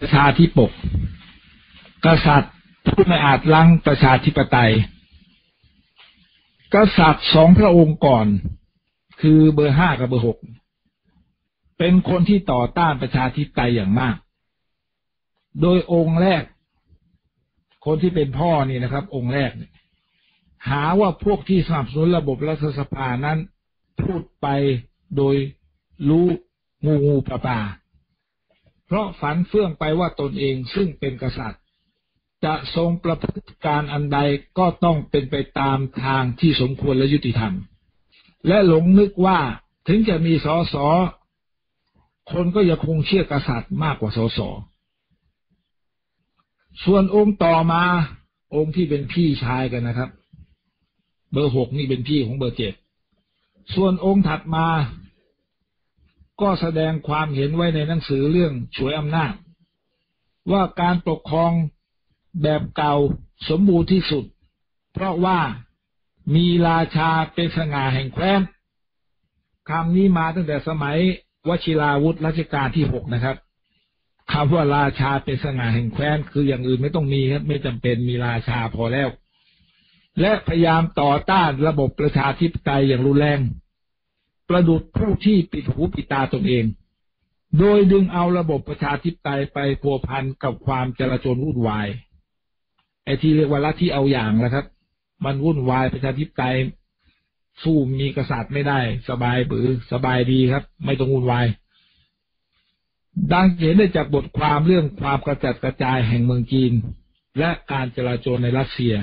ประชาธิปกกษัตริย์ผู้ไม่อาจล้างประชาธิปไตย กษัตริย์สองพระองค์ก่อน คือเบอร์ห้ากับเบอร์หกเป็นคนที่ต่อต้านประชาธิปไตยอย่างมาก โดยองค์แรก คนที่เป็นพ่อนี่นะครับ องค์แรก หาว่าพวกที่สนับสนุนระบบรัฐสภานั้น พูดไปโดยรู้งูงูปลาปลา เพราะฝันเฟื่องไปว่าตนเองซึ่งเป็นกษัตริย์ จะทรงประพฤติการอันใดก็ต้องเป็นไปตามทางที่สมควรและยุติธรรม และหลงนึกว่าถึงจะมีสอสอคนก็ยังคงเชื่อกษัตริย์มากกว่าสสส่วนองค์ต่อมาองค์ที่เป็นพี่ชายกันนะครับ เบอร์หกนี่เป็นพี่ของเบอร์เจ็ดส่วนองค์ถัดมา ก็แสดงความเห็นไว้ในหนังสือเรื่องฉวยอำนาจ ว่าการปกครองแบบเก่าสมบูรณ์ที่สุด เพราะว่ามีราชาเป็นสง่าแห่งแคว้นคำนี้มาตั้งแต่สมัยวชิราวุธรัชกาลที่หกนะครับคำว่าราชาเป็นสง่าแห่งแคว้นคืออย่างอื่นไม่ต้องมีครับ ไม่จำเป็นมีราชาพอแล้ว และพยายามต่อต้านระบบประชาธิปไตยอย่างรุนแรง ประดุดผู้ที่ปิดหูปิดตาตนเอง โดยดึงเอาระบบประชาธิปไตยไปพัวพันกับความจลาจลวุ่นวาย ไอ้ที่เรียกว่าลัทธิเอาอย่างนะครับ มันวุ่นวายประชาธิปไตยสู้มีกษัตริย์ไม่ได้ สบายบือสบายดีครับ ไม่ต้องวุ่นวาย ดังเห็นได้จากบทความเรื่องความกระจัดกระจายแห่งเมืองจีน และการจราจรในรัสเซีย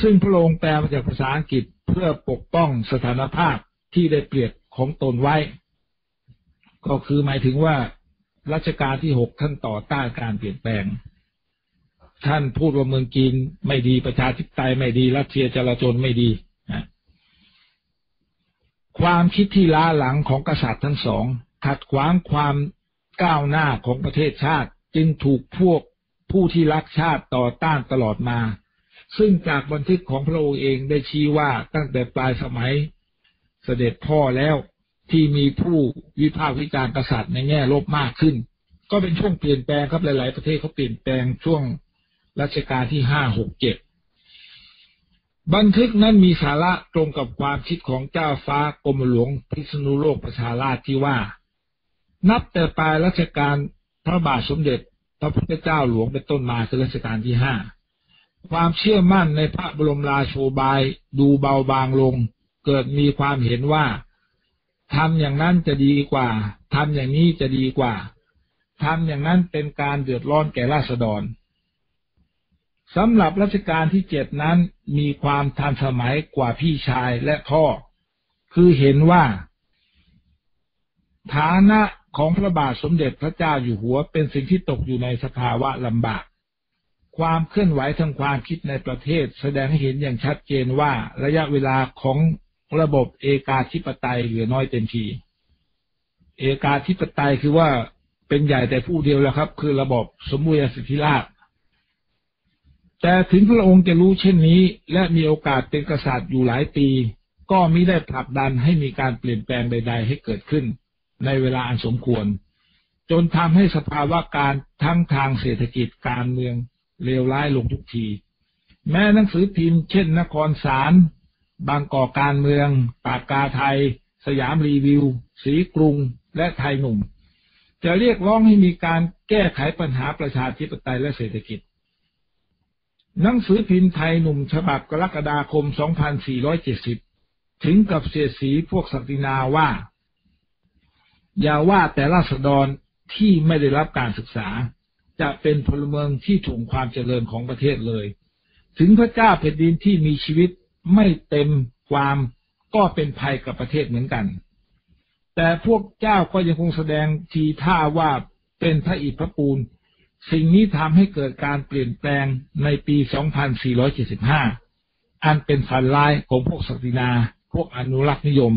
ซึ่งพระองค์แปลมาจากภาษาอังกฤษเพื่อปกป้องสถานภาพที่ได้เปรียบ ของตนไว้ ก็คือหมายถึงว่ารัชกาลที่หกท่านต่อต้านการเปลี่ยนแปลง ท่านพูดว่าเมืองจีนไม่ดีประชาธิปไตยไม่ดี รัสเซียจราจรไม่ดีความคิดที่ล้าหลังของกษัตริย์ทั้งสอง ขัดขวางความก้าวหน้าของประเทศชาติ จึงถูกพวกผู้ที่รักชาติต่อต้านตลอดมา ซึ่งจากบันทึกของพระองค์เองได้ชี้ว่าตั้งแต่ปลายสมัย เสด็จพ่อแล้วที่มีผู้วิพากษ์วิจารณ์กษัตริย์ในแง่ลบมากขึ้น ก็เป็นช่วงเปลี่ยนแปลงครับหลาย ๆ ประเทศเขาเปลี่ยนแปลงช่วงรัชกาลที่ห้าหกเจ็ดบันทึกนั้นมีสาระตรงกับความคิดของเจ้าฟ้ากรมหลวงพิษณุโลกประชาราชที่ว่า นับแต่ปลายรัชกาลพระบาทสมเด็จ พระพุทธเจ้าหลวงเป็นต้นมาคือรัชกาลที่ห้าความเชื่อมั่นในพระบรมราโชบายดูเบาบางลง เกิดมีความเห็นว่าทำอย่างนั้นจะดีกว่าทำอย่างนี้จะดีกว่าทำอย่างนั้นเป็นการเดือดร้อนแก่ราษฎรสำหรับรัชกาลที่เจ็ดนั้นมีความทันสมัยกว่าพี่ชายและพ่อ คือเห็นว่า ฐานะของพระบาทสมเด็จพระเจ้าอยู่หัวเป็นสิ่งที่ตกอยู่ในสภาวะลำบาก ความเคลื่อนไหวทางความคิดในประเทศแสดงให้เห็นอย่างชัดเจนว่าระยะเวลาของ ระบบเอกาธิปไตยเหลือน้อยเต็มที เอกาธิปไตยคือว่าเป็นใหญ่แต่ผู้เดียวแล้วครับ คือระบบสมบูรสิทธิราชแต่ถึงพระองค์จะรู้เช่นนี้ และมีโอกาสเป็นกษัตริย์อยู่หลายปี ก็มิได้ผลักดันให้มีการเปลี่ยนแปลงใด ๆ ให้เกิดขึ้น ในเวลาอันสมควร จนทำให้สภาวะการทั้งทางเศรษฐกิจการเมืองเลวร้ายลงทุกที แม้หนังสือพิมพ์เช่นนครสาร บางกอกการเมือง ปากกาไทย สยามรีวิว สีกรุง และไทยหนุ่ม จะเรียกร้องให้มีการแก้ไขปัญหาประชาธิปไตยและเศรษฐกิจ หนังสือพิมพ์ไทยหนุ่มฉบับกรกฎาคม 2470 ถึงกับเสียสีพวกสัตินาว่า อย่าว่าแต่ราษฎรที่ไม่ได้รับการศึกษา จะเป็นพลเมืองที่ถ่วงความเจริญของประเทศเลย ถึงพระเจ้าแผ่นดินที่มีชีวิต ไม่เต็มความก็เป็นภัยกับประเทศเหมือนกัน แต่พวกเจ้าก็ยังคงแสดงทีท่าว่าเป็นพระอิฐพระปูน สิ่งนี้ทำให้เกิดการเปลี่ยนแปลงในปี 2475 อันเป็นฝันร้ายของพวกศักดินา พวกอนุรักษ์นิยม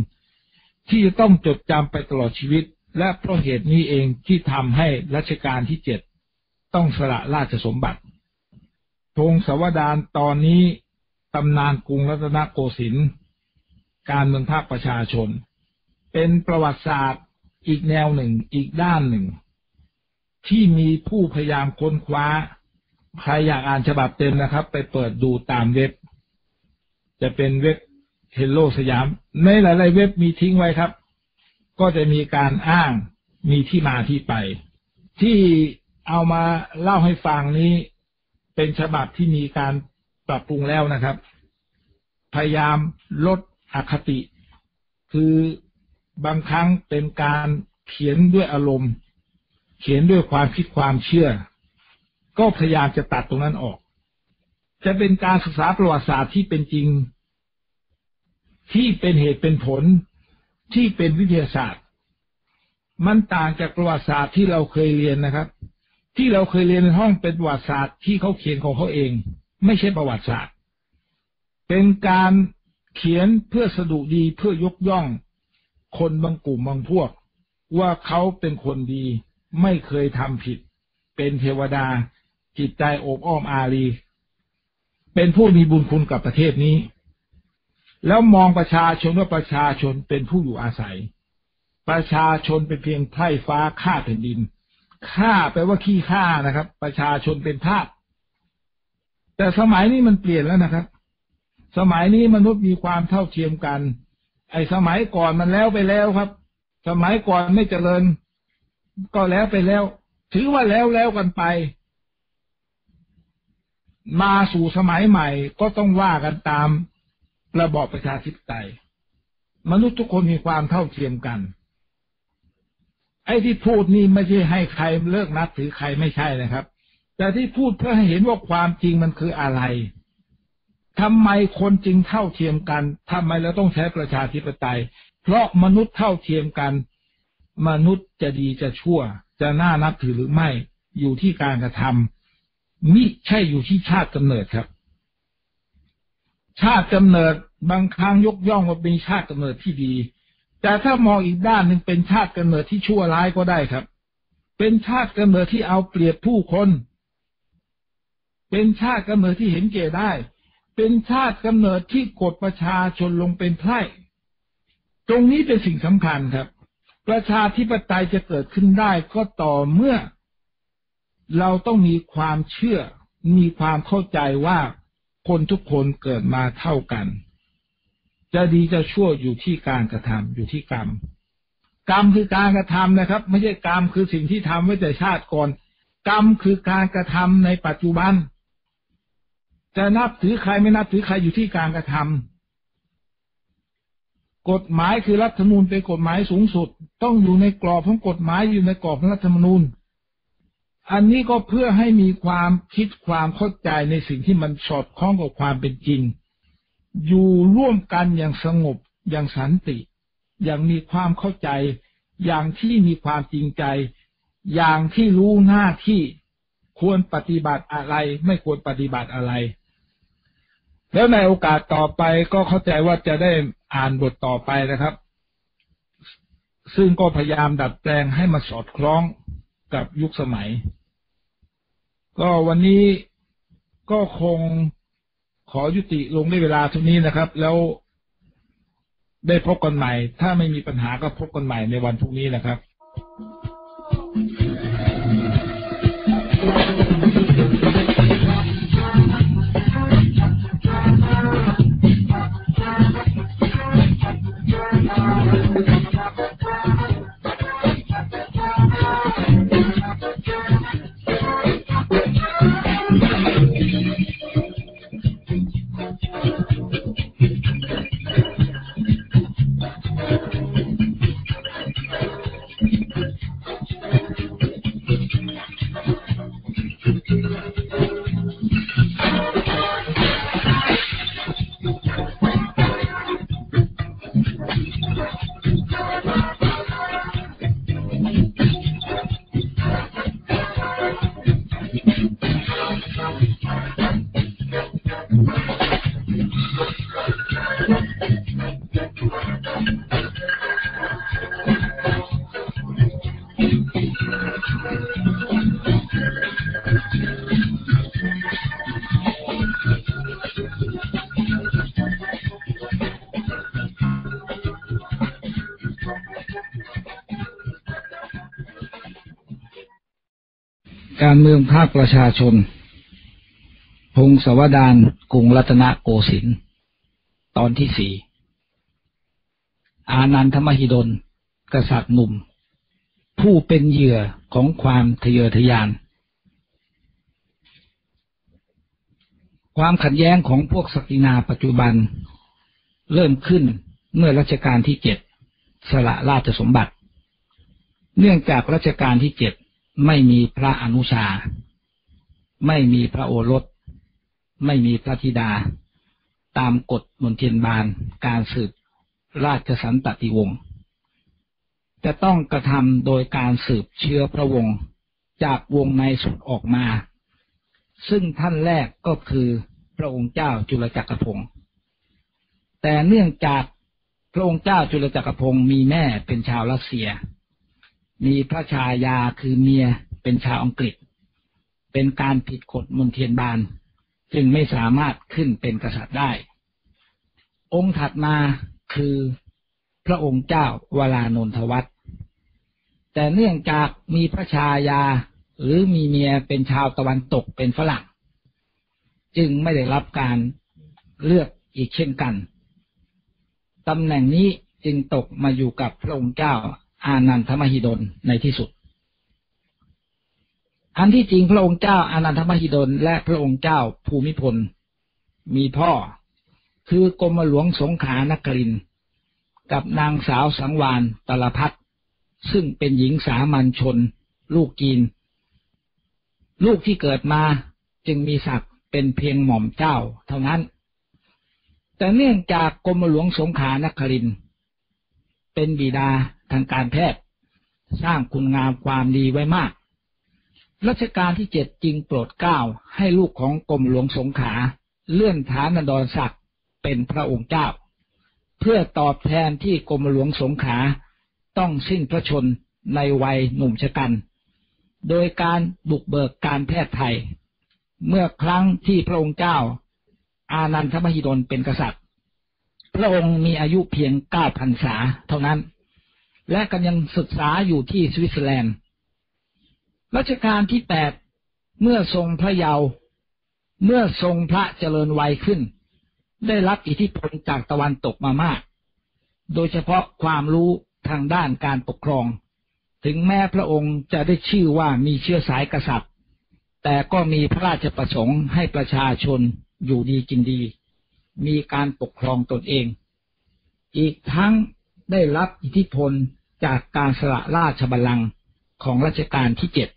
ที่จะต้องจดจำไปตลอดชีวิต และเพราะเหตุนี้เองที่ทำให้รัชกาลที่เจ็ดต้องสละราชสมบัติธงสวดานตอนนี้ ตำนานกรุงรัตนโกสินทร์การเมืองภาคประชาชน เป็นประวัติศาสตร์อีกแนวหนึ่งอีกด้านหนึ่ง ที่มีผู้พยายามค้นคว้า ใครอยากอ่านฉบับเต็มนะครับ ไปเปิดดูตามเว็บ จะเป็นเว็บเฮลโลสยาม ในหลาย ๆ เว็บมีทิ้งไว้ครับ ก็จะมีการอ้างมีที่มาที่ไป ที่เอามาเล่าให้ฟังนี้ เป็นฉบับที่มีการ ปรับปรุงแล้วนะครับ พยายามลดอคติ คือบางครั้งเป็นการเขียนด้วยอารมณ์ เขียนด้วยความคิดความเชื่อ ก็พยายามจะตัดตรงนั้นออก จะเป็นการศึกษาประวัติศาสตร์ที่เป็นจริง ที่เป็นเหตุเป็นผลที่เป็นวิทยาศาสตร์ มันต่างจากประวัติศาสตร์ที่เราเคยเรียนนะครับ ที่เราเคยเรียนในห้องเป็นประวัติศาสตร์ที่เขาเขียนของเขาเอง ไม่ใช่ประวัติศาสตร์ เป็นการเขียนเพื่อสะดุดีเพื่อยกย่อง คนบางกลุ่มบางพวก ว่าเขาเป็นคนดี ไม่เคยทำผิด เป็นเทวดา จิตใจโอบอ้อมอารี เป็นผู้มีบุญคุณกับประเทศนี้ แล้วมองประชาชนว่าประชาชนเป็นผู้อยู่อาศัย ประชาชนเป็นเพียงไพร่ฟ้าข้าแผ่นดินข้าแปลว่าขี้ข้านะครับ ประชาชนเป็นทาส แต่สมัยนี้มันเปลี่ยนแล้วนะครับ สมัยนี้มนุษย์มีความเท่าเทียมกัน ไอ้สมัยก่อนมันแล้วไปแล้วครับ สมัยก่อนไม่เจริญ ก็แล้วไปแล้ว ถือว่าแล้วแล้วกันไป มาสู่สมัยใหม่ ก็ต้องว่ากันตามระบอบประชาธิปไตย มนุษย์ทุกคนมีความเท่าเทียมกัน ไอ้ที่พูดนี่ไม่ใช่ให้ใครเลิกนับถือใครไม่ใช่นะครับ แต่ที่พูดเพื่อให้เห็นว่าความจริงมันคืออะไรทำไมคนจึงเท่าเทียมกันทำไมเราต้องใช้ประชาธิปไตย เพราะมนุษย์เท่าเทียมกัน มนุษย์จะดีจะชั่ว จะน่านับถือหรือไม่ อยู่ที่การกระทำมิใช่อยู่ที่ชาติกำเนิดครับ ชาติกำเนิดบางครั้งยกย่องว่าเป็นชาติกำเนิดที่ดี แต่ถ้ามองอีกด้านหนึ่งเป็นชาติกำเนิดที่ชั่วร้ายก็ได้ครับ เป็นชาติกำเนิดที่เอาเปรียบผู้คน เป็นชาติกำเนิดที่เห็นเก่ได้ เป็นชาติกำเนิดที่กดประชาชนลงเป็นไพร่ตรงนี้เป็นสิ่งสำคัญครับ ประชาธิปไตยจะเกิดขึ้นได้ก็ต่อเมื่อ เราต้องมีความเชื่อ มีความเข้าใจว่าคนทุกคนเกิดมาเท่ากัน จะดีจะชั่วอยู่ที่การกระทำอยู่ที่กรรม กรรมคือการกระทำนะครับ ไม่ใช่กรรมคือสิ่งที่ทำไว้แต่ชาติก่อน กรรมคือการกระทำในปัจจุบัน จะนับถือใครไม่นับถือใครอยู่ที่การกระทำกฎหมายคือรัฐธรรมนูญเป็นกฎหมายสูงสุด ต้องอยู่ในกรอบของกฎหมายอยู่ในกรอบของรัฐธรรมนูญ อันนี้ก็เพื่อให้มีความคิดความเข้าใจในสิ่งที่มันสอดคล้องกับความเป็นจริง อยู่ร่วมกันอย่างสงบอย่างสันติ อย่างมีความเข้าใจ อย่างที่มีความจริงใจ อย่างที่รู้หน้าที่ควรปฏิบัติอะไร ไม่ควรปฏิบัติอะไร แล้วในโอกาสต่อไปก็เข้าใจว่าจะได้อ่านบทต่อไปนะครับ ซึ่งก็พยายามดัดแปลงให้มาสอดคล้องกับยุคสมัย ก็วันนี้ก็คงขอยุติลงในเวลาเท่านี้นะครับ แล้วได้พบกันใหม่ ถ้าไม่มีปัญหาก็พบกันใหม่ในวันพรุ่งนี้นะครับ การเมืองภาคประชาชน พงศวดานกรุงรัตนโกสินทร์ตอนที่สี่อานันทมหิดล กษัตริย์หนุ่ม ผู้เป็นเหยื่อของความทะเยอทะยาน ความขัดแย้งของพวกศักดินาปัจจุบัน เริ่มขึ้นเมื่อรัชกาลที่เจ็ดสละราชสมบัติ เนื่องจากรัชกาลที่เจ็ดไม่มีพระอนุชา ไม่มีพระโอรส ไม่มีพระธิดา ตามกฎมนเทียนบานการสืบราชสันตติวงศ์จะต้องกระทำโดยการสืบเชื้อพระวงศ์จากวงในสุดออกมา ซึ่งท่านแรกก็คือพระองค์เจ้าจุลจักรพงศ์แต่เนื่องจากพระองค์เจ้าจุลจักรพงศ์มีแม่เป็นชาวรัสเซีย มีพระชายาคือเมียเป็นชาวอังกฤษ เป็นการผิดกฎมนเทียนบาน จึงไม่สามารถขึ้นเป็นกษัตริย์ได้ องค์ถัดมาคือพระองค์เจ้าวรานนทวัตแต่เนื่องจากมีพระชายาหรือมีเมียเป็นชาวตะวันตกเป็นฝรั่ง จึงไม่ได้รับการเลือกอีกเช่นกันตำแหน่งนี้จึงตกมาอยู่กับพระองค์เจ้าอานันทมหิดลในที่สุด อันที่จริงพระองค์เจ้าอานันทมหิดลและพระองค์เจ้าภูมิพล มีพ่อ คือกรมหลวงสงขานครินกับนางสาวสังวานตลพัฒซึ่งเป็นหญิงสามัญชน ลูกกีน ลูกที่เกิดมาจึงมีศักดิ์เป็นเพียงหม่อมเจ้าเท่านั้น แต่เนื่องจากกรมหลวงสงขานครินเป็นบิดาทางการแพทย์ สร้างคุณงามความดีไว้มาก รัชกาลที่เจ็ดจึงโปรดเกล้าให้ลูกของกรมหลวงสงขา เลื่อนฐานันดรศักดิ์เป็นพระองค์เจ้า เพื่อตอบแทนที่กรมหลวงสงขาต้องสิ้นพระชนในวัยหนุ่มชะกัน โดยการบุกเบิกการแพทย์ไทย เมื่อครั้งที่พระองค์เจ้า อานันทมหิดลเป็นกษัตริย์ พระองค์มีอายุเพียงเก้าพรรษาเท่านั้น และกำลังศึกษาอยู่ที่สวิตเซอร์แลนด์ รัชกาลที่แปดเมื่อทรงพระเยาว์เมื่อทรงพระเจริญวัยขึ้น ได้รับอิทธิพลจากตะวันตกมามาก โดยเฉพาะความรู้ทางด้านการปกครอง ถึงแม้พระองค์จะได้ชื่อว่ามีเชื้อสายกษัตริย์ แต่ก็มีพระราชประสงค์ให้ประชาชนอยู่ดีกินดี มีการปกครองตนเอง อีกทั้งได้รับอิทธิพลจากการสละราชบัลลังก์ของรัชกาลที่เจ็ด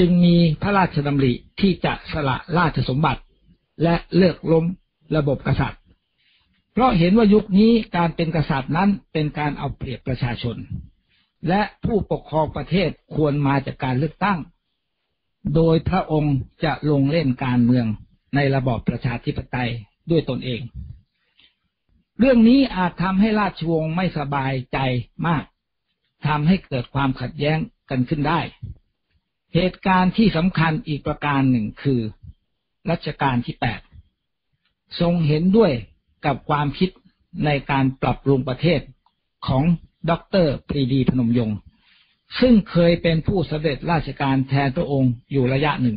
จึงมีพระราชดำริที่จะสละราชสมบัติ และเลิกล้มระบบกษัตริย์ เพราะเห็นว่ายุคนี้การเป็นกษัตริย์นั้นเป็นการเอาเปรียบประชาชน และผู้ปกครองประเทศควรมาจากการเลือกตั้ง โดยพระองค์จะลงเล่นการเมืองในระบอบประชาธิปไตยด้วยตนเอง เรื่องนี้อาจทำให้ราชวงศ์ไม่สบายใจมากทำให้เกิดความขัดแย้งกันขึ้นได้ เหตุการณ์ที่สำคัญอีกประการหนึ่งคือรัชกาลที่แปดทรงเห็นด้วยกับความคิดในการปรับปรุงประเทศของด็อกเตอร์ปรีดีพนมยงค์ซึ่งเคยเป็นผู้สำเร็จราชการแทนพระองค์อยู่ระยะหนึ่ง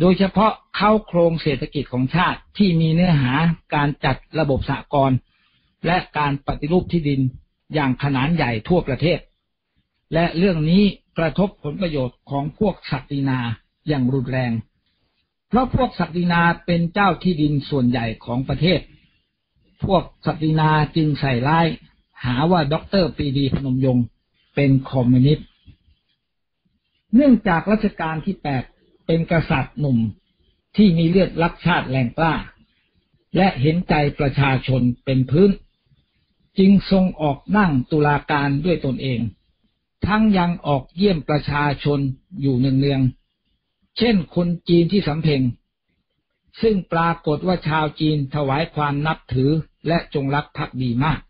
โดยเฉพาะเข้าโครงเศรษฐกิจของชาติที่มีเนื้อหาการจัดระบบสหกรณ์และการปฏิรูปที่ดินอย่างขนาดใหญ่ทั่วประเทศ และเรื่องนี้กระทบผลประโยชน์ของพวกศักดินาอย่างรุนแรง เพราะพวกศักดินาเป็นเจ้าที่ดินส่วนใหญ่ของประเทศ พวกศักดินาจึงใส่ร้าย หาว่าด็อกเตอร์ปีดีพนมยงค์เป็นคอมมิวนิสต์ เนื่องจากรัชกาลที่แปดเป็นกษัตริย์หนุ่มที่มีเลือดรักชาติแรงกล้า และเห็นใจประชาชนเป็นพื้น จึงทรงออกนั่งตุลาการด้วยตนเอง ทั้งยังออกเยี่ยมประชาชนอยู่เนืองๆ เช่นคนจีนที่สำเพ็ง ซึ่งปรากฏว่าชาวจีนถวายความนับถือและจงรักภักดีมาก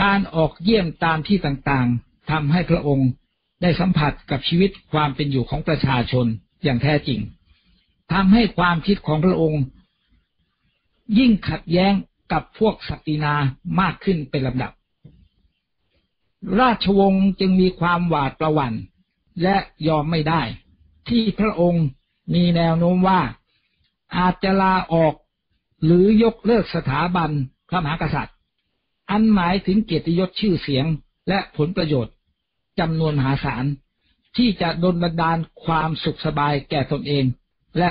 การออกเยี่ยมตามที่ต่างๆทำให้พระองค์ได้สัมผัสกับชีวิตความเป็นอยู่ของประชาชนอย่างแท้จริงทำให้ความคิดของพระองค์ ยิ่งขัดแย้งกับพวกศักดินามากขึ้นเป็นลำดับ ราชวงศ์จึงมีความหวาดประวันและยอมไม่ได้ ที่พระองค์มีแนวโน้มว่าอาจจะลาออกหรือยกเลิกสถาบันพระมหากษัตริย์ อันหมายถึงเกียรติยศชื่อเสียงและผลประโยชน์จำนวนมหาศาลที่จะดลบันดาลความสุขสบายแก่ตนเองและ